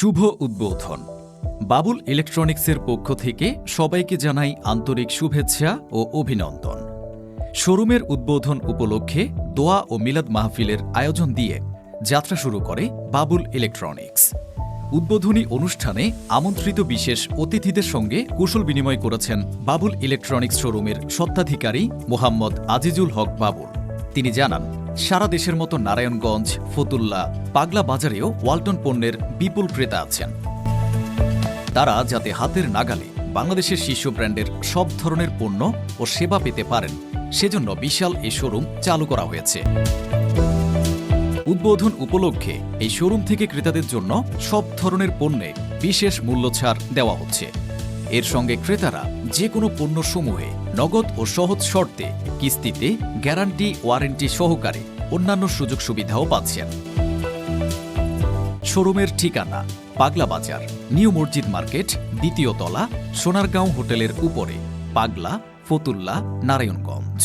শুভ উদ্বোধন। বাবুল ইলেকট্রনিক্সের পক্ষ থেকে সবাইকে জানাই আন্তরিক শুভেচ্ছা ও অভিনন্দন। শোরুমের উদ্বোধন উপলক্ষে দোয়া ও মিলাদ মাহফিলের আয়োজন দিয়ে যাত্রা শুরু করে বাবুল ইলেকট্রনিক্স। উদ্বোধনী অনুষ্ঠানে আমন্ত্রিত বিশেষ অতিথিদের সঙ্গে কুশল বিনিময় করেছেন বাবুল ইলেকট্রনিক্স শোরুমের স্বত্বাধিকারী মোহাম্মদ আজিজুল হক বাবুল। তিনি জানান সারা দেশের মতো নারায়ণগঞ্জ, ফতুল্লা, পাগলা বাজারেও ওয়ালটন পণ্যের বিপুল ক্রেতা আছেন। তারা যাতে হাতের নাগালে বাংলাদেশের শীর্ষ ব্র্যান্ডের সব ধরনের পণ্য ও সেবা পেতে পারেন, সেজন্য বিশাল এই শোরুম চালু করা হয়েছে। উদ্বোধন উপলক্ষে এই শোরুম থেকে ক্রেতাদের জন্য সব ধরনের পণ্যে বিশেষ মূল্য ছাড় দেওয়া হচ্ছে। এর সঙ্গে ক্রেতারা যে কোনো পণ্য সমূহে নগদ ও সহজ শর্তে কিস্তিতে গ্যারান্টি, ওয়ারেন্টি সহকারে অন্যান্য সুযোগ সুবিধাও পাচ্ছেন। শোরুমের ঠিকানা, পাগলা বাজার, নিউ মসজিদ মার্কেট, দ্বিতীয় তলা, সোনারগাঁও হোটেলের উপরে, পাগলা, ফতুল্লা, নারায়ণগঞ্জ।